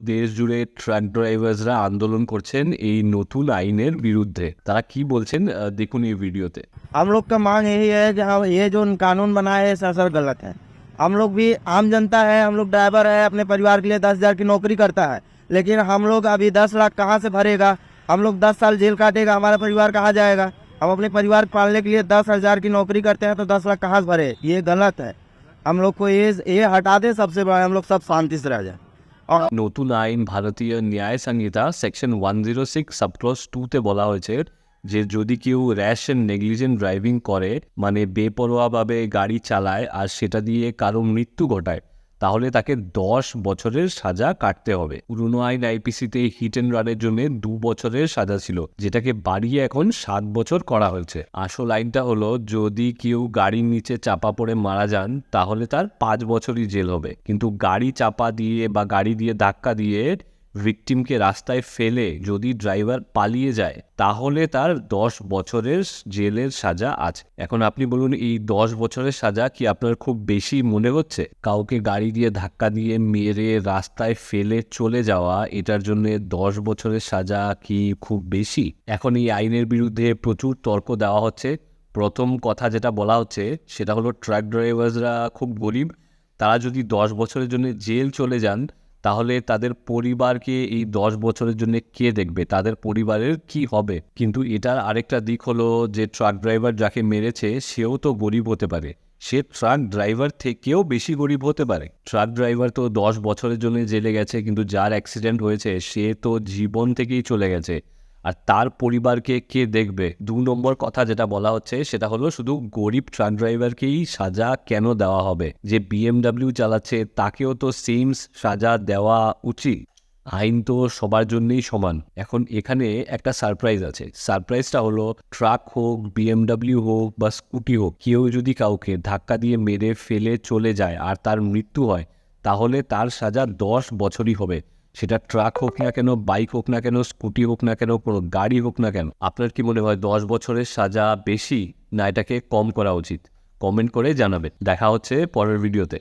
দেশ জুড়ে ট্রাক ড্রাইভার্সরা আন্দোলন করছেন এই নতুন আইনের বিরুদ্ধে তারা কি বলছেন আহ, দেখুন এই ভিডিওতে हम लोग का मांग यही है कि हम ये जो कानून बनाए है सर गलत है हम लोग भी आम जनता है हम लोग ड्राइवर है अपने परिवार के लिए दस हज़ार की नौकरी करता है लेकिन हम लोग अभी दस लाख कहाँ से भरेगा हम लोग दस साल जेल काटेगा हमारा परिवार कहाँ जाएगा हम अपने परिवार पालने के लिए दस हज़ार की नौकरी करते हैं तो दस लाख कहाँ से भरे ये गलत है हम लोग को ये ये हटा दे सबसे बड़ा हम लोग सब शांति से रह जाए और নতুন আইন Bharatiya Nyaya Sanhita section one zero six subclause টুতে বলা হয়েছে যে যদি কেউ র্যাশ অ্যান্ড নেগলিজেন্ট ড্রাইভিং করে মানে বেপরোয়াভাবে গাড়ি চালায় আর সেটা দিয়ে কারও মৃত্যু ঘটায় তাহলে তাকে দশ বছরের সাজা কাটতে হবে। পুরনো আইন আইপিসিতে হিট এন্ড রানের জন্য দু বছরের সাজা ছিল, যেটাকে বাড়িয়ে এখন সাত বছর করা হয়েছে। আসল আইনটা হলো, যদি কেউ গাড়ির নিচে চাপা পড়ে মারা যান, তাহলে তার পাঁচ বছরই জেল হবে। কিন্তু গাড়ি চাপা দিয়ে বা গাড়ি দিয়ে ধাক্কা দিয়ে ভিকটিমকে রাস্তায় ফেলে যদি ড্রাইভার পালিয়ে যায়, তাহলে তার দশ বছরের জেলের সাজা আছে। এখন আপনি বলুন, এই দশ বছরের সাজা কি আপনার খুব বেশি মনে হচ্ছে? কাউকে গাড়ি দিয়ে ধাক্কা দিয়ে মেরে রাস্তায় ফেলে চলে যাওয়া, এটার জন্য দশ বছরের সাজা কি খুব বেশি? এখন এই আইনের বিরুদ্ধে প্রচুর তর্ক দেওয়া হচ্ছে। প্রথম কথা যেটা বলা হচ্ছে, সেটা হলো ট্রাক ড্রাইভার্সরা খুব গরিব। তারা যদি দশ বছরের জন্য জেল চলে যান তাহলে তাদের পরিবারকে এই দশ বছরের জন্য কে দেখবে? তাদের পরিবারের কি হবে? কিন্তু এটার আরেকটা দিক হলো যে ট্রাক ড্রাইভার যাকে মেরেছে, সেও তো গরিব হতে পারে। সে ট্রাক ড্রাইভার থেকেও বেশি গরিব হতে পারে। ট্রাক ড্রাইভার তো দশ বছরের জন্য জেলে গেছে, কিন্তু যার অ্যাক্সিডেন্ট হয়েছে, সে তো জীবন থেকেই চলে গেছে। আর তার পরিবারকে কে দেখবে? দু নম্বর কথা যেটা বলা হচ্ছে, সেটা হলো শুধু গরিব ট্রাক ড্রাইভারকেই সাজা কেন দেওয়া হবে? যে বিএমডাব্লিউ চালাচ্ছে, তাকেও তো সেম সাজা দেওয়া উচিত। আইন তো সবার জন্যই সমান। এখন এখানে একটা সারপ্রাইজ আছে। সারপ্রাইজটা হলো ট্রাক হোক বিএমডাব্লিউ হোক বা স্কুটি হোক, কেউ যদি কাউকে ধাক্কা দিয়ে মেরে ফেলে চলে যায় আর তার মৃত্যু হয়, তাহলে তার সাজা দশ বছরই হবে। সেটা ট্রাক হোক না কেন বাইক হোক না কেন স্কুটি হোক না কেন, কোনো গাড়ি হোক না কেন, আপনার কি মনে হয় দশ বছরের সাজা বেশি না এটাকে কম করা উচিত? কমেন্ট করে জানাবেন। দেখা হচ্ছে পরের ভিডিওতে